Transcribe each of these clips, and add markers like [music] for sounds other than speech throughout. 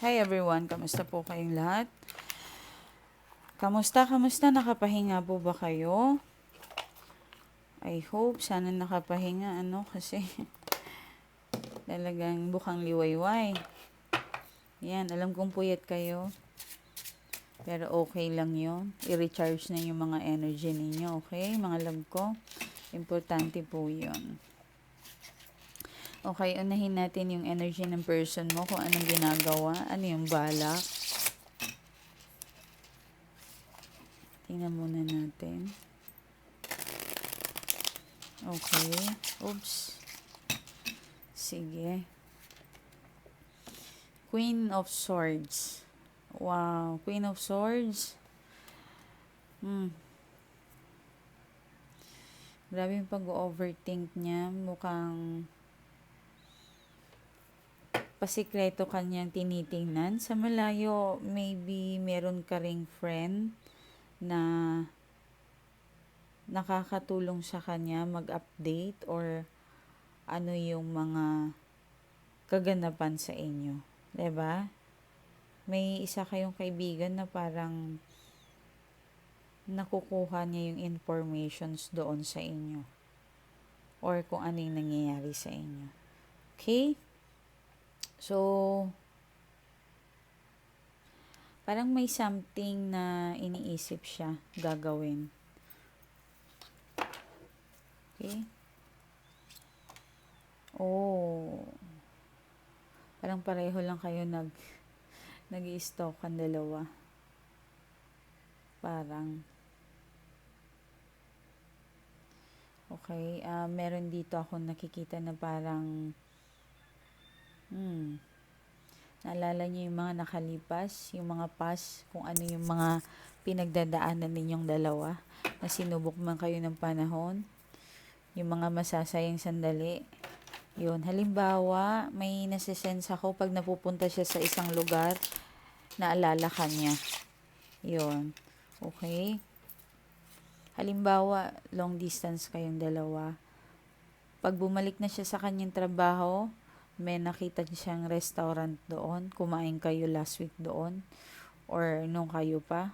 Hi everyone, kamusta po kayong lahat? Kamusta, kamusta? Nakapahinga po ba kayo? I hope, sana nakapahinga, ano, kasi [laughs] talagang bukang liwayway. Yan, alam kong puyat kayo. Pero okay lang yon I-recharge na yung mga energy ninyo, okay? Mga love ko. Importante po yon Okay, unahin natin yung energy ng person mo, kung anong ginagawa, ano yung balak. Tingnan muna natin. Okay. Oops. Sige. Queen of Swords. Wow. Queen of Swords. Hmm. Grabe yung pag-overthink niya. Mukhang pasikreto kanyang tinitingnan. Sa malayo, maybe meron ka ring friend na nakakatulong sa kanya mag-update or ano yung mga kaganapan sa inyo. ba? May isa kayong kaibigan na parang nakukuha niya yung informations doon sa inyo or kung ano yung nangyayari sa inyo. Okay? So, parang may something na iniisip siya gagawin. Okay? Oh. Parang pareho lang kayo nag nag stalk ang dalawa. Parang Okay, uh, meron dito ako nakikita na parang Hmm. Naalala niyo yung mga nakalipas, yung mga past, kung ano yung mga pinagdadaanan ninyong dalawa, na sinubok man kayo ng panahon, yung mga masasayang sandali. Yun, halimbawa, may nasisense ako pag napupunta siya sa isang lugar, naalala ka niya. Yun. Okay? Halimbawa, long distance kayong dalawa. Pag bumalik na siya sa kanyang trabaho, may nakita siyang restaurant doon, kumain kayo last week doon, or nung kayo pa,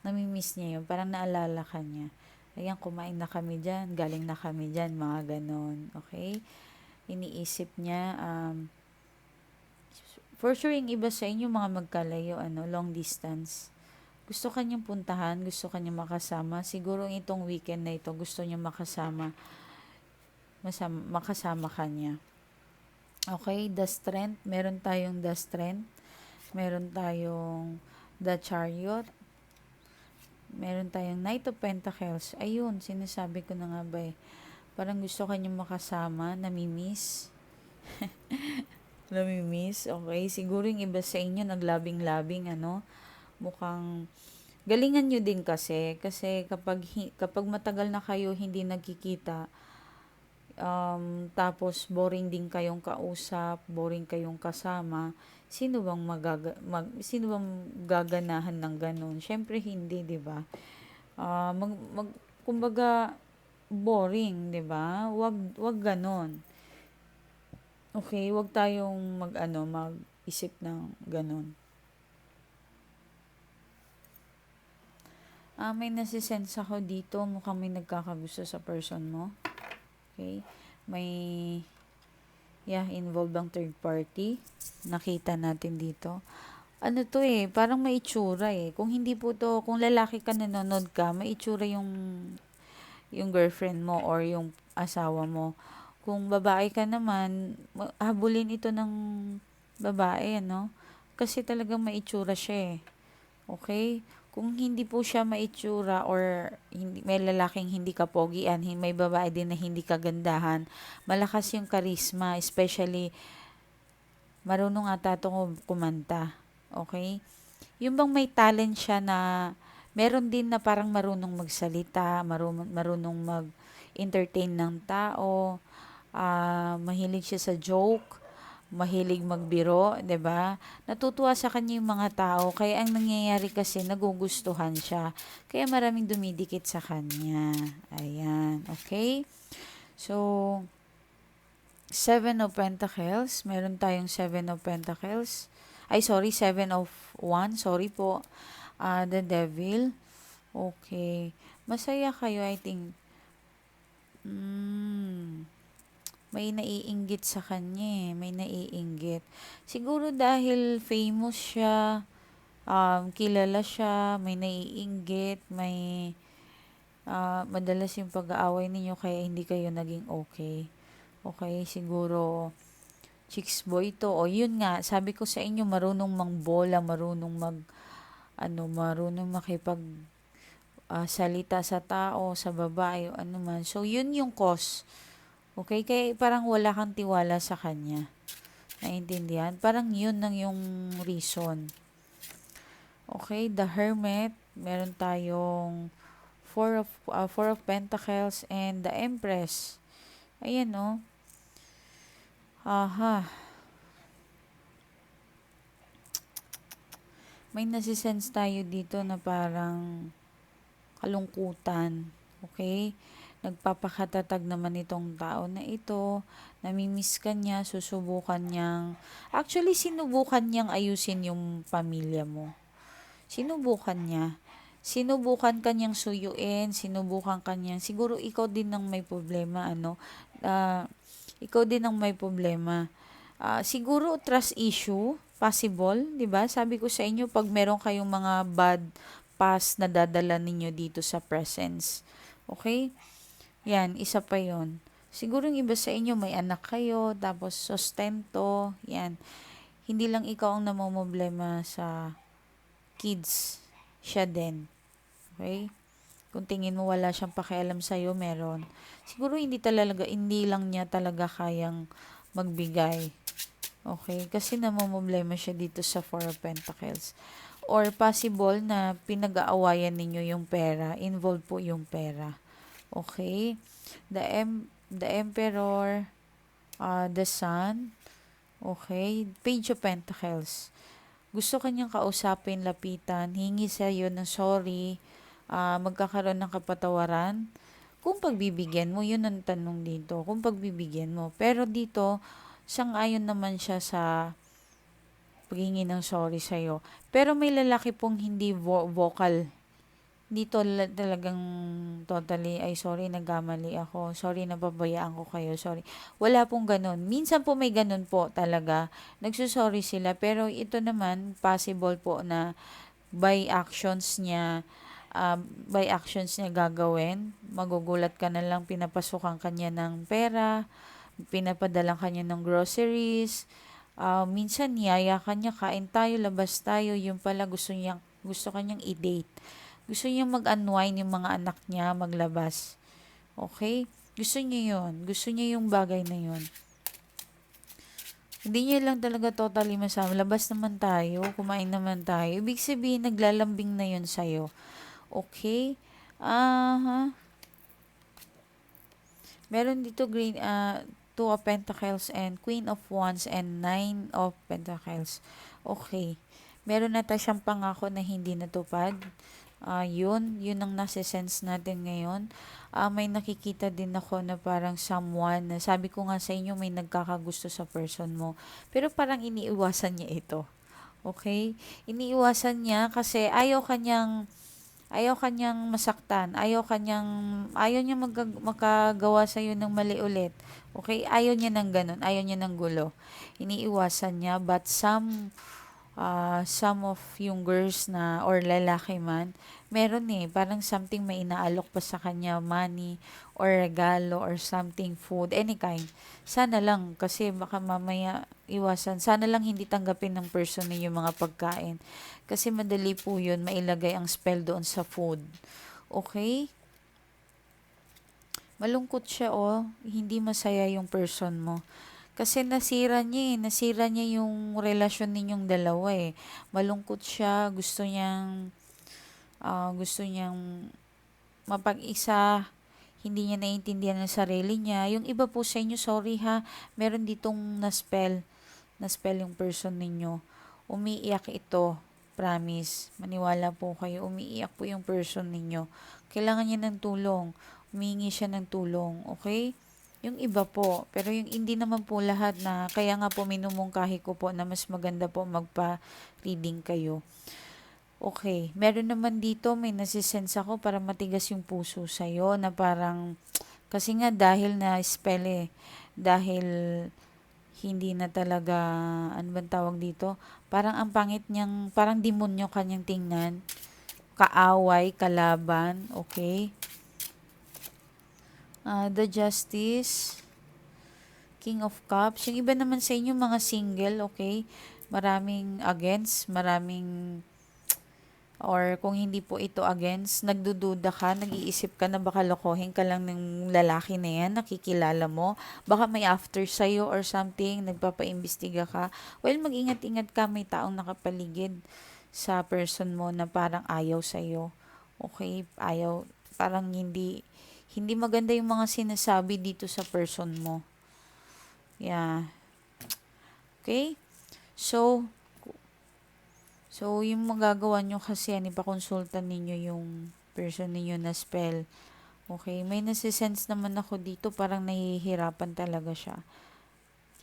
namimiss niya yun, parang naalala ka niya. Ayan, kumain na kami dyan, galing na kami dyan, mga ganon, okay? Iniisip niya, um, for sure yung iba sa inyo, mga magkalayo, ano, long distance, gusto kanyang puntahan, gusto kanyang makasama, siguro itong weekend na ito, gusto niya makasama, masama, makasama kanya. Okay, the strength. Meron tayong the strength. Meron tayong the chariot. Meron tayong knight of pentacles. Ayun, sinasabi ko na nga ba eh. Parang gusto kanyang makasama, namimiss. [laughs] namimiss, okay. Siguro yung iba sa inyo naglabing-labing, ano. Mukhang galingan nyo din kasi. Kasi kapag, kapag matagal na kayo hindi nagkikita, um, tapos boring din kayong kausap, boring kayong kasama, sino bang magaga, mag, sino bang gaganahan ng ganun? Syempre hindi, 'di ba? Uh, mag, mag kumbaga boring, 'di ba? Wag wag ganon. Okay, wag tayong mag ano, mag-isip ng ganon. Ah, may nasisense ako dito, mukhang may nagkakagusto sa person mo. Okay? May yeah, involved ang third party. Nakita natin dito. Ano to eh, parang may itsura eh. Kung hindi po to, kung lalaki ka nanonood ka, may itsura yung yung girlfriend mo or yung asawa mo. Kung babae ka naman, habulin ito ng babae, ano? Kasi talagang may itsura siya eh. Okay? Kung hindi po siya maitsura or hindi, may lalaking hindi kapogian, may babae din na hindi kagandahan, malakas yung karisma, especially marunong ata itong kumanta. Okay? Yung bang may talent siya na meron din na parang marunong magsalita, marunong, marunong mag-entertain ng tao, uh, mahilig siya sa joke, mahilig magbiro, 'di ba? Natutuwa sa kanya yung mga tao, kaya ang nangyayari kasi nagugustuhan siya. Kaya maraming dumidikit sa kanya. Ayan, okay? So Seven of Pentacles, meron tayong Seven of Pentacles. Ay, sorry, seven of one. Sorry po. Ah, the devil. Okay. Masaya kayo, I think. Mm, may naiinggit sa kanya eh. May naiinggit. Siguro dahil famous siya, um, kilala siya, may naiinggit, may ah, madalas yung pag-aaway ninyo kaya hindi kayo naging okay. Okay, siguro chicks boy to. O yun nga, sabi ko sa inyo, marunong mangbola, marunong mag, ano, marunong makipag ah, salita sa tao, sa babae, o ano man. So, yun yung cause. Okay? Kaya parang wala kang tiwala sa kanya. Naintindihan? Parang yun lang yung reason. Okay? The Hermit, meron tayong Four of, uh, Four of Pentacles and the Empress. Ayan, no? Aha. May nasisense tayo dito na parang kalungkutan. Okay? Nagpapakatatag naman itong tao na ito. Namimiss ka niya, susubukan niyang... Actually, sinubukan niyang ayusin yung pamilya mo. Sinubukan niya. Sinubukan kanyang suyuin, sinubukan kanyang... Siguro ikaw din ang may problema, ano? Uh, ikaw din ang may problema. Uh, siguro trust issue, possible, 'di ba? Sabi ko sa inyo pag meron kayong mga bad past na dadala ninyo dito sa presence. Okay? Yan, isa pa 'yon. Siguro yung iba sa inyo may anak kayo, tapos sustento, yan. Hindi lang ikaw ang namomblema sa kids, siya din. Okay? Kung tingin mo wala siyang pakialam sa iyo, meron. Siguro hindi talaga hindi lang niya talaga kayang magbigay. Okay? Kasi namomblema siya dito sa Four of Pentacles. Or possible na pinag-aawayan ninyo yung pera. Involve po yung pera. Okay? The em the Emperor, uh, the Sun, okay? Page of Pentacles. Gusto kanyang kausapin, lapitan, hingi sa iyo ng sorry, uh, magkakaroon ng kapatawaran. Kung pagbibigyan mo, yun ang tanong dito. Kung pagbibigyan mo. Pero dito, sang-ayon naman siya sa paghingi ng sorry sa'yo. Pero may lalaki pong hindi vo- vocal. Dito talagang totally, ay sorry, nagkamali ako. Sorry, napabayaan ko kayo. Sorry. Wala pong ganun. Minsan po may ganun po talaga. Nagsusorry sila. Pero ito naman, possible po na by actions niya, uh, by actions niya gagawin. Magugulat ka na lang, pinapasukan kanya ng pera, pinapadalang kanya ng groceries, uh, minsan niyaya kanya, kain tayo, labas tayo, yung pala gusto niya, gusto kanyang i-date. Gusto niya mag-unwind yung mga anak niya, maglabas. Okay? Gusto niya yon Gusto niya yung bagay na yon Hindi niya lang talaga totally masama. Labas naman tayo, kumain naman tayo. Ibig sabihin, naglalambing na yon sa'yo. Okay? Aha. Uh-huh. Meron dito green uh, two of pentacles and queen of wands and nine of pentacles. Okay. Meron na tayo siyang pangako na hindi natupad. Uh, yun, yun ang nasa-sense natin ngayon. Uh, may nakikita din ako na parang someone, na sabi ko nga sa inyo, may nagkakagusto sa person mo. Pero parang iniiwasan niya ito. Okay? Iniiwasan niya kasi ayaw kanyang Ayaw kanyang masaktan. Ayaw kanyang, ayaw niya mag, makagawa sa iyo ng mali ulit. Okay? Ayaw niya ng ganun. Ayaw niya ng gulo. Iniiwasan niya. But some, uh, some of yung girls na, or lalaki man, meron eh, parang something may inaalok pa sa kanya, money, or regalo, or something, food, any kind. Sana lang, kasi baka mamaya iwasan. Sana lang hindi tanggapin ng person ninyo mga pagkain. Kasi madali po yun, mailagay ang spell doon sa food. Okay? Malungkot siya, oh. Hindi masaya yung person mo. Kasi nasira niya eh. Nasira niya yung relasyon ninyong dalawa eh. Malungkot siya. Gusto niyang uh, gusto niyang mapag-isa, hindi niya naiintindihan ang sarili niya. Yung iba po sa inyo, sorry ha, meron ditong na-spell, na-spell yung person ninyo. Umiiyak ito, promise. Maniwala po kayo, umiiyak po yung person ninyo. Kailangan niya ng tulong. Humingi siya ng tulong, okay? Yung iba po. Pero yung hindi naman po lahat na, kaya nga po minumungkahi ko po na mas maganda po magpa-reading kayo. Okay, meron naman dito, may nasisense ako para matigas yung puso sa'yo na parang, kasi nga dahil na spell eh, dahil hindi na talaga, ano bang tawag dito, parang ang pangit niyang, parang demonyo kanyang tingnan, kaaway, kalaban, okay? Uh, the Justice, King of Cups, yung iba naman sa inyo mga single, okay? Maraming against, maraming or kung hindi po ito against, nagdududa ka, nag-iisip ka na baka lokohin ka lang ng lalaki na yan, nakikilala mo, baka may after sa'yo or something, nagpapaimbestiga ka. Well, mag-ingat-ingat ka, may taong nakapaligid sa person mo na parang ayaw sa'yo. Okay, ayaw, parang hindi, hindi maganda yung mga sinasabi dito sa person mo. Yeah. Okay? So, So, yung magagawa nyo kasi, yan, ipakonsulta ninyo yung person ninyo na spell. Okay, may nasisense naman ako dito, parang nahihirapan talaga siya.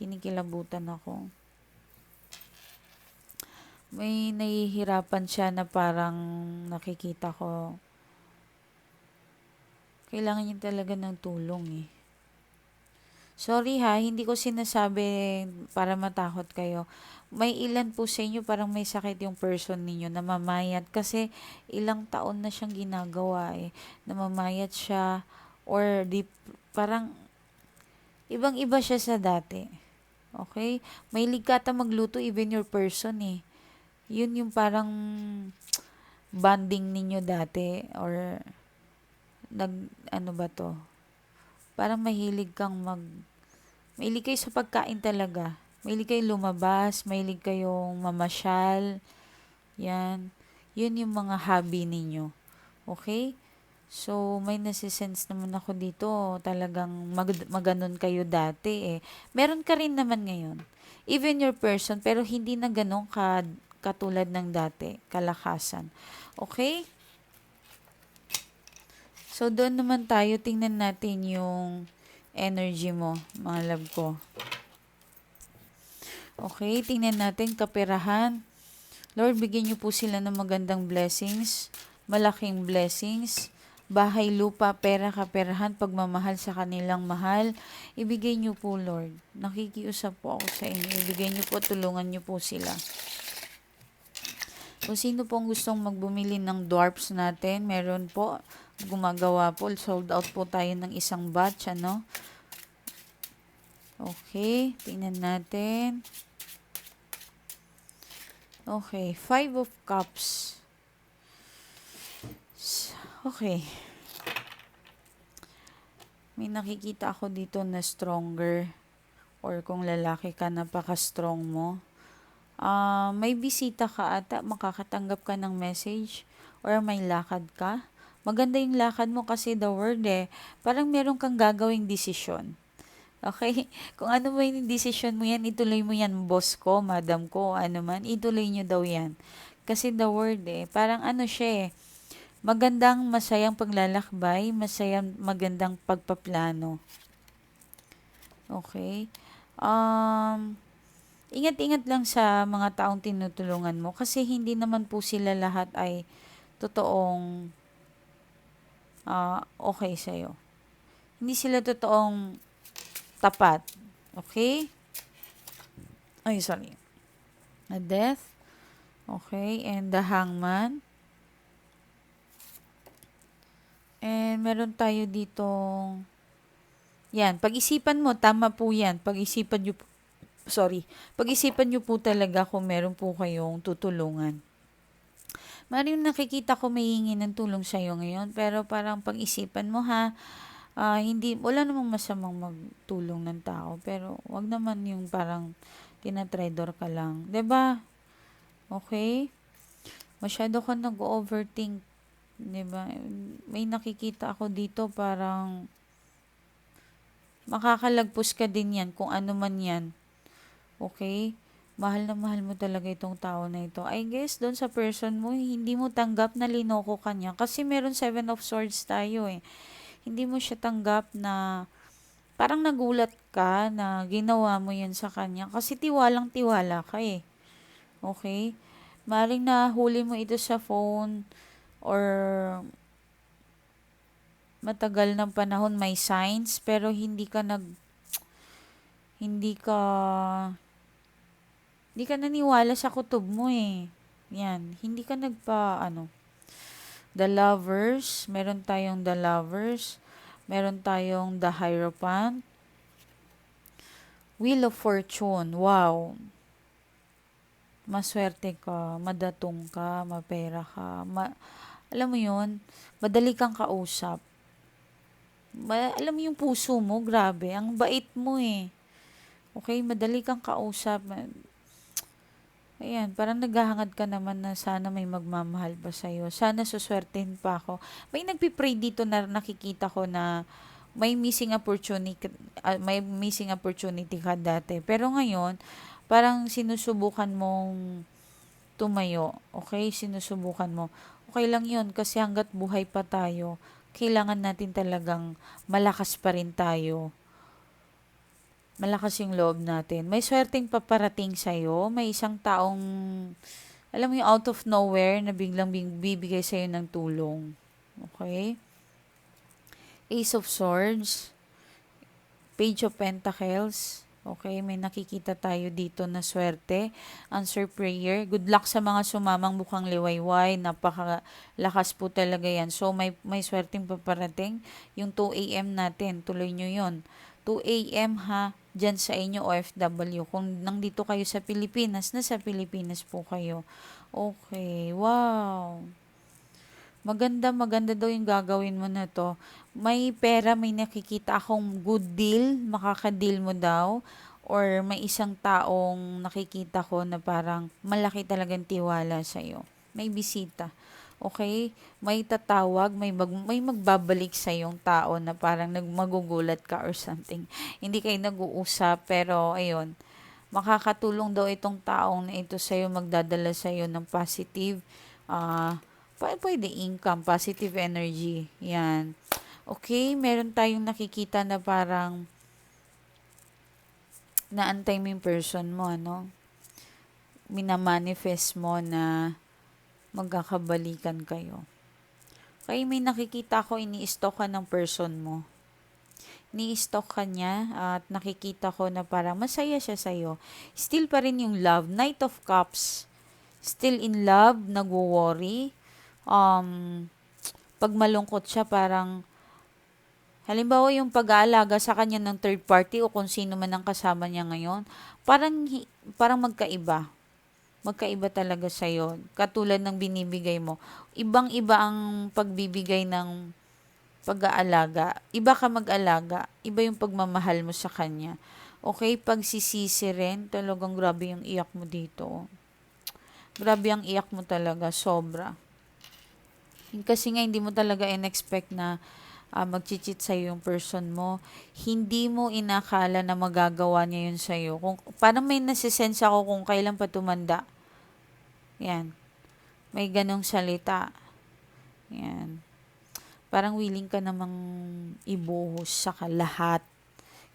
Kinikilabutan ako. May nahihirapan siya na parang nakikita ko. Kailangan niya talaga ng tulong eh. Sorry ha, hindi ko sinasabi para matakot kayo. May ilan po sa inyo parang may sakit yung person ninyo, namamayat. Kasi ilang taon na siyang ginagawa eh. Namamayat siya or di, parang ibang-iba siya sa dati. Okay? May ligkata magluto even your person eh. Yun yung parang bonding ninyo dati or nag ano ba to parang mahilig kang mag, mahilig kayo sa pagkain talaga. Mahilig kayo lumabas, mahilig kayong mamasyal. Yan. Yun yung mga hobby ninyo. Okay? So, may nasisense naman ako dito. Talagang mag- maganon kayo dati eh. Meron ka rin naman ngayon. Even your person, pero hindi na ganun ka, katulad ng dati. Kalakasan. Okay? So, doon naman tayo, tingnan natin yung energy mo, mga love ko. Okay, tingnan natin, kaperahan. Lord, bigyan niyo po sila ng magandang blessings, malaking blessings, bahay, lupa, pera, kaperahan, pagmamahal sa kanilang mahal. Ibigay niyo po, Lord. Nakikiusap po ako sa inyo. Ibigay niyo po, tulungan niyo po sila. Kung sino pong gustong magbumili ng dwarfs natin, meron po gumagawa po. Sold out po tayo ng isang batch, ano? Okay, tingnan natin. Okay, five of cups. Okay. May nakikita ako dito na stronger or kung lalaki ka, napaka-strong mo. Uh, may bisita ka ata, makakatanggap ka ng message or may lakad ka maganda yung lakad mo kasi the word eh, parang meron kang gagawing desisyon. Okay? [laughs] Kung ano mo yung decision mo yan, ituloy mo yan, boss ko, madam ko, ano man, ituloy nyo daw yan. Kasi the word eh, parang ano siya eh, magandang masayang paglalakbay, masayang magandang pagpaplano. Okay? Um, ingat-ingat lang sa mga taong tinutulungan mo kasi hindi naman po sila lahat ay totoong uh, okay sa'yo. Hindi sila totoong tapat. Okay? Ay, sorry. A death. Okay. And the hangman. And meron tayo ditong yan, pag-isipan mo, tama po yan. Pag-isipan nyo, sorry, pag-isipan nyo po talaga kung meron po kayong tutulungan. Maring nakikita ko may hingi ng tulong sa'yo ngayon, pero parang pag-isipan mo ha, uh, hindi, wala namang masamang magtulong ng tao, pero wag naman yung parang tinatrador ka lang. ba diba? Okay? Masyado ka nag-overthink. ba diba? May nakikita ako dito parang makakalagpos ka din yan kung ano man yan. Okay? mahal na mahal mo talaga itong tao na ito. I guess, doon sa person mo, hindi mo tanggap na linoko kanya. Kasi meron seven of swords tayo eh. Hindi mo siya tanggap na parang nagulat ka na ginawa mo yun sa kanya kasi tiwalang tiwala ka eh. Okay? Maring nahuli mo ito sa phone or matagal ng panahon may signs pero hindi ka nag hindi ka hindi ka naniwala sa kutob mo eh. Yan, hindi ka nagpa ano. The Lovers, meron tayong The Lovers, meron tayong The Hierophant, Wheel of Fortune, wow. Maswerte ka, madatong ka, mapera ka, ma alam mo yun, madali kang kausap. Ma- alam mo yung puso mo, grabe, ang bait mo eh. Okay, madali kang kausap. Ayan, parang naghahangad ka naman na sana may magmamahal pa sa'yo. Sana suswertehin pa ako. May nagpipray dito na nakikita ko na may missing opportunity, uh, may missing opportunity ka dati. Pero ngayon, parang sinusubukan mong tumayo. Okay? Sinusubukan mo. Okay lang yun kasi hanggat buhay pa tayo, kailangan natin talagang malakas pa rin tayo. Malakas yung loob natin. May swerteng paparating sa'yo. May isang taong, alam mo yung out of nowhere na biglang bibigay sa'yo ng tulong. Okay? Ace of Swords. Page of Pentacles. Okay, may nakikita tayo dito na swerte. Answer prayer. Good luck sa mga sumamang bukang liwayway. Napakalakas po talaga yan. So, may, may swerteng paparating. Yung 2 a.m. natin, tuloy nyo yon 2 a.m. ha, dyan sa inyo OFW. Kung nandito kayo sa Pilipinas, nasa Pilipinas po kayo. Okay, wow. Maganda, maganda daw yung gagawin mo na to. May pera, may nakikita akong good deal, makaka-deal mo daw. Or may isang taong nakikita ko na parang malaki talagang tiwala sa'yo. May bisita. Okay? May tatawag, may, mag, may magbabalik sa yung tao na parang nagmagugulat ka or something. Hindi kayo nag-uusap, pero ayun, makakatulong daw itong taong na ito sa'yo, magdadala sa'yo ng positive, uh, pwede income, positive energy. Yan. Okay, meron tayong nakikita na parang naantay mo person mo, ano? Minamanifest mo na magkakabalikan kayo. Okay, may nakikita ko, ini-stalk ka ng person mo. Ni-stalk ka niya at nakikita ko na parang masaya siya sa'yo. Still pa rin yung love. Knight of Cups. Still in love, nagwo-worry um, pag malungkot siya, parang, halimbawa yung pag-aalaga sa kanya ng third party o kung sino man ang kasama niya ngayon, parang, parang magkaiba. Magkaiba talaga sa sa'yo. Katulad ng binibigay mo. Ibang-iba ang pagbibigay ng pag-aalaga. Iba ka mag-alaga. Iba yung pagmamahal mo sa kanya. Okay, pagsisisi rin, talagang grabe yung iyak mo dito. Grabe ang iyak mo talaga, sobra. Kasi nga hindi mo talaga in-expect na uh, mag-cheat sa'yo yung person mo. Hindi mo inakala na magagawa niya yun sa'yo. Kung, parang may nasisense ako kung kailan pa tumanda. Yan. May ganong salita. Yan. Parang willing ka namang ibuhos sa lahat.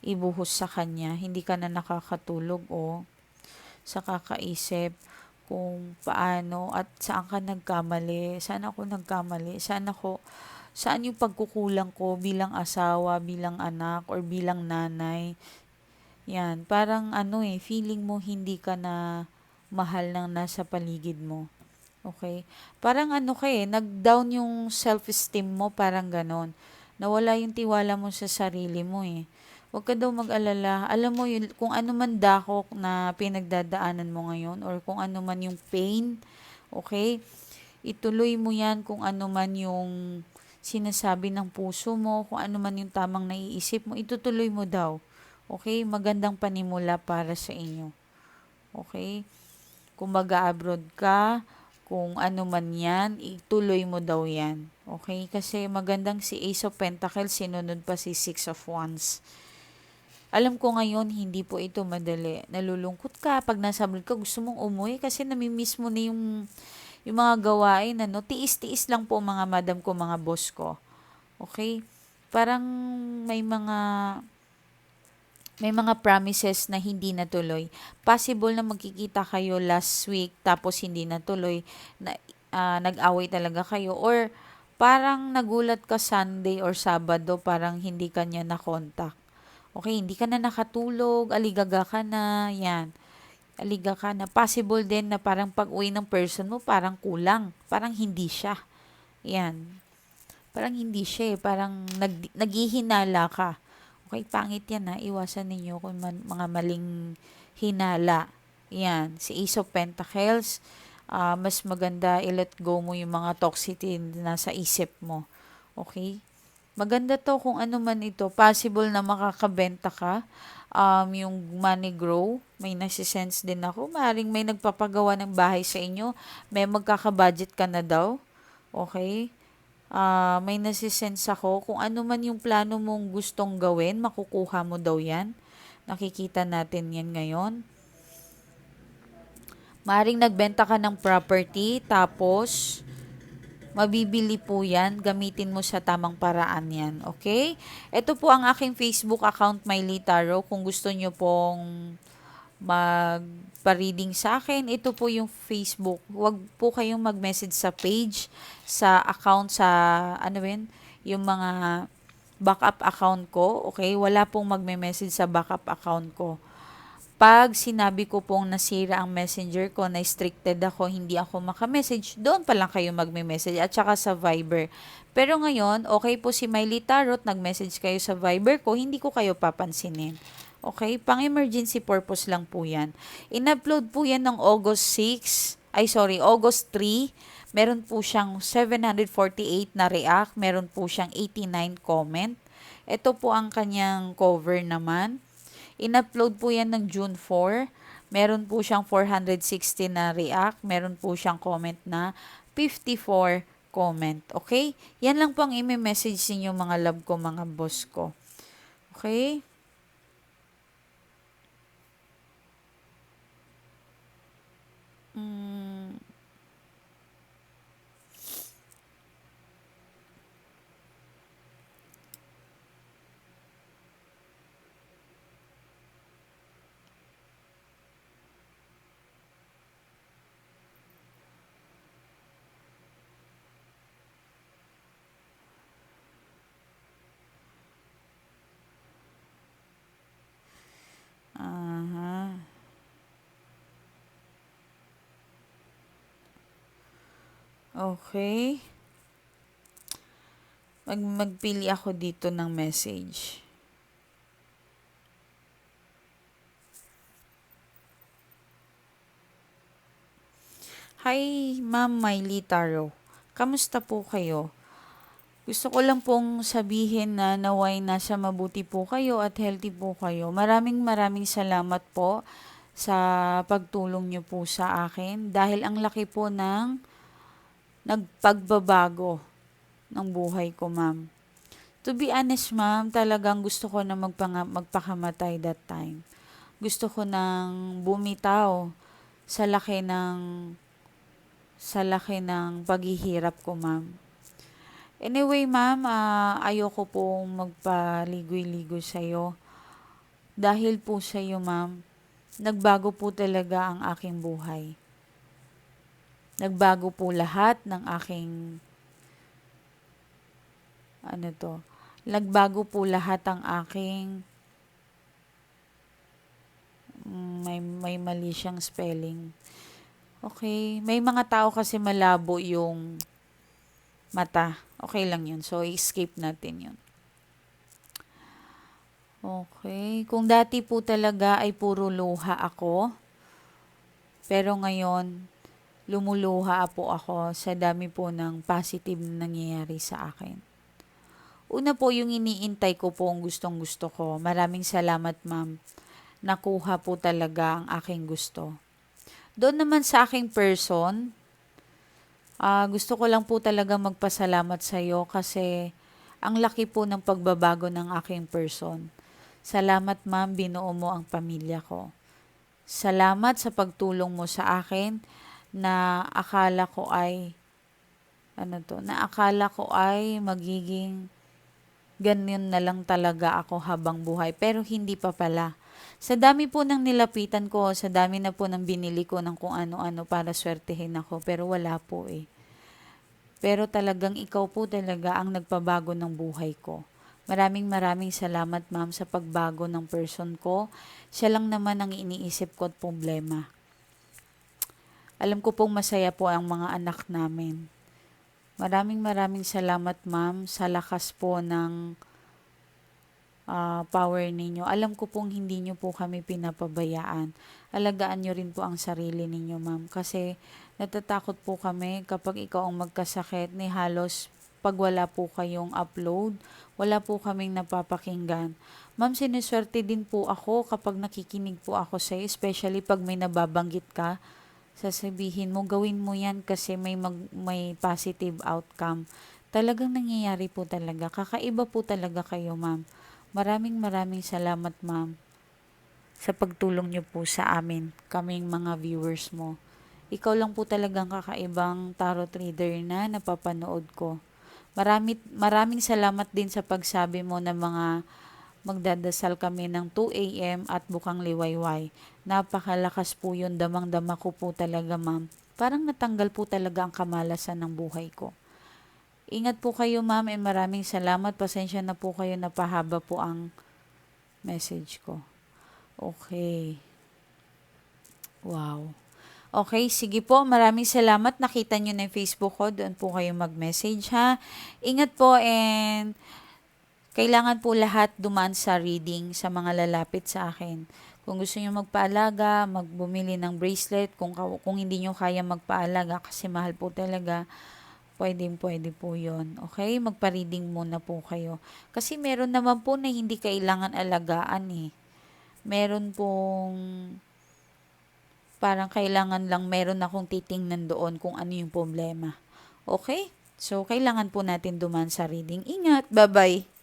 Ibuhos sa kanya. Hindi ka na nakakatulog o sa kakaisip kung paano at saan ka nagkamali, saan ako nagkamali, saan ako, saan yung pagkukulang ko bilang asawa, bilang anak, or bilang nanay. Yan, parang ano eh, feeling mo hindi ka na mahal ng nasa paligid mo. Okay? Parang ano ka eh, nag-down yung self-esteem mo, parang ganon. Nawala yung tiwala mo sa sarili mo eh. Huwag ka daw mag-alala. Alam mo, yun, kung ano man dakok na pinagdadaanan mo ngayon or kung ano man yung pain, okay? Ituloy mo yan kung ano man yung sinasabi ng puso mo, kung ano man yung tamang naiisip mo, itutuloy mo daw. Okay? Magandang panimula para sa inyo. Okay? Kung mag-abroad ka, kung ano man yan, ituloy mo daw yan. Okay? Kasi magandang si Ace of Pentacles, sinunod pa si Six of Wands. Alam ko ngayon, hindi po ito madali. Nalulungkot ka pag nasa abroad ka, gusto mong umuwi kasi namimiss mo na yung, yung mga gawain. Ano? Tiis-tiis lang po mga madam ko, mga boss ko. Okay? Parang may mga may mga promises na hindi natuloy. Possible na magkikita kayo last week tapos hindi natuloy, na, uh, nag-away talaga kayo or parang nagulat ka Sunday or Sabado, parang hindi ka niya na-contact. Okay, hindi ka na nakatulog, aligaga ka na, yan. Aliga ka na. Possible din na parang pag-uwi ng person mo, parang kulang. Parang hindi siya. Yan. Parang hindi siya eh. Parang nag, naghihinala ka. Okay, pangit yan ha. Iwasan ninyo kung man, mga maling hinala. Yan. Si Ace of Pentacles, uh, mas maganda i-let go mo yung mga toxicity na sa isip mo. Okay? Maganda to kung ano man ito. Possible na makakabenta ka. Um, yung money grow, may nasisense din ako. Maring may nagpapagawa ng bahay sa inyo. May magkakabudget ka na daw. Okay? Uh, may nasisense ako kung ano man yung plano mong gustong gawin, makukuha mo daw yan. Nakikita natin yan ngayon. Maring nagbenta ka ng property, tapos mabibili po yan. Gamitin mo sa tamang paraan yan. Okay? Ito po ang aking Facebook account, Miley Taro. Kung gusto nyo pong magpa-reading sa akin, ito po yung Facebook. Huwag po kayong mag-message sa page, sa account, sa ano yun, yung mga backup account ko, okay? Wala pong magme-message sa backup account ko. Pag sinabi ko pong nasira ang messenger ko, na restricted ako, hindi ako makamessage, doon pa lang kayo magme-message at saka sa Viber. Pero ngayon, okay po si Miley Tarot, nag-message kayo sa Viber ko, hindi ko kayo papansinin. Okay? Pang-emergency purpose lang po yan. In-upload po yan ng August 6, ay sorry, August 3. Meron po siyang 748 na react. Meron po siyang 89 comment. Ito po ang kanyang cover naman. In-upload po yan ng June 4. Meron po siyang 460 na react. Meron po siyang comment na 54 comment. Okay? Yan lang po ang i-message ninyo mga love ko, mga boss ko. Okay? Okay. Mag magpili ako dito ng message. Hi, Ma'am Miley Taro. Kamusta po kayo? Gusto ko lang pong sabihin na naway nasa mabuti po kayo at healthy po kayo. Maraming maraming salamat po sa pagtulong niyo po sa akin dahil ang laki po ng nagpagbabago ng buhay ko, ma'am. To be honest, ma'am, talagang gusto ko na magpanga, magpakamatay that time. Gusto ko nang bumitaw sa laki ng sa laki ng paghihirap ko, ma'am. Anyway, ma'am, uh, ayoko pong magpaligoy-ligoy sa'yo. Dahil po sa'yo, ma'am, nagbago po talaga ang aking buhay. Nagbago po lahat ng aking ano to, nagbago po lahat ang aking may may mali siyang spelling. Okay, may mga tao kasi malabo yung mata. Okay lang 'yun. So escape natin 'yun. Okay, kung dati po talaga ay puro luha ako, pero ngayon lumuluha po ako sa dami po ng positive na nangyayari sa akin. Una po yung iniintay ko po ang gustong gusto ko. Maraming salamat ma'am. Nakuha po talaga ang aking gusto. Doon naman sa aking person, uh, gusto ko lang po talaga magpasalamat sa iyo kasi ang laki po ng pagbabago ng aking person. Salamat ma'am, binuo mo ang pamilya ko. Salamat sa pagtulong mo sa akin na akala ko ay ano to, na akala ko ay magiging ganyan na lang talaga ako habang buhay. Pero hindi pa pala. Sa dami po ng nilapitan ko, sa dami na po ng binili ko ng kung ano-ano para swertehin ako, pero wala po eh. Pero talagang ikaw po talaga ang nagpabago ng buhay ko. Maraming maraming salamat ma'am sa pagbago ng person ko. Siya lang naman ang iniisip ko at problema. Alam ko pong masaya po ang mga anak namin. Maraming maraming salamat ma'am sa lakas po ng ah, power ninyo. Alam ko pong hindi nyo po kami pinapabayaan. Alagaan nyo rin po ang sarili ninyo ma'am. Kasi natatakot po kami kapag ikaw ang magkasakit ni halos pag wala po kayong upload, wala po kaming napapakinggan. Ma'am, siniswerte din po ako kapag nakikinig po ako sa especially pag may nababanggit ka sasabihin mo, gawin mo yan kasi may, mag, may positive outcome. Talagang nangyayari po talaga. Kakaiba po talaga kayo, ma'am. Maraming maraming salamat, ma'am, sa pagtulong niyo po sa amin, kaming mga viewers mo. Ikaw lang po talagang kakaibang tarot reader na napapanood ko. Marami, maraming salamat din sa pagsabi mo ng mga magdadasal kami ng 2 a.m. at bukang liwayway. Napakalakas po yun, damang-dama ko po talaga ma'am. Parang natanggal po talaga ang kamalasan ng buhay ko. Ingat po kayo ma'am and maraming salamat. Pasensya na po kayo napahaba po ang message ko. Okay. Wow. Okay, sige po. Maraming salamat. Nakita nyo na yung Facebook ko. Doon po kayo mag-message ha. Ingat po and kailangan po lahat dumaan sa reading sa mga lalapit sa akin. Kung gusto niyo magpaalaga, magbumili ng bracelet. Kung, kung hindi niyo kaya magpaalaga kasi mahal po talaga, pwede pwede po yon Okay? Magpa-reading muna po kayo. Kasi meron naman po na hindi kailangan alagaan eh. Meron pong parang kailangan lang meron akong titingnan doon kung ano yung problema. Okay? So, kailangan po natin duman sa reading. Ingat! Bye-bye!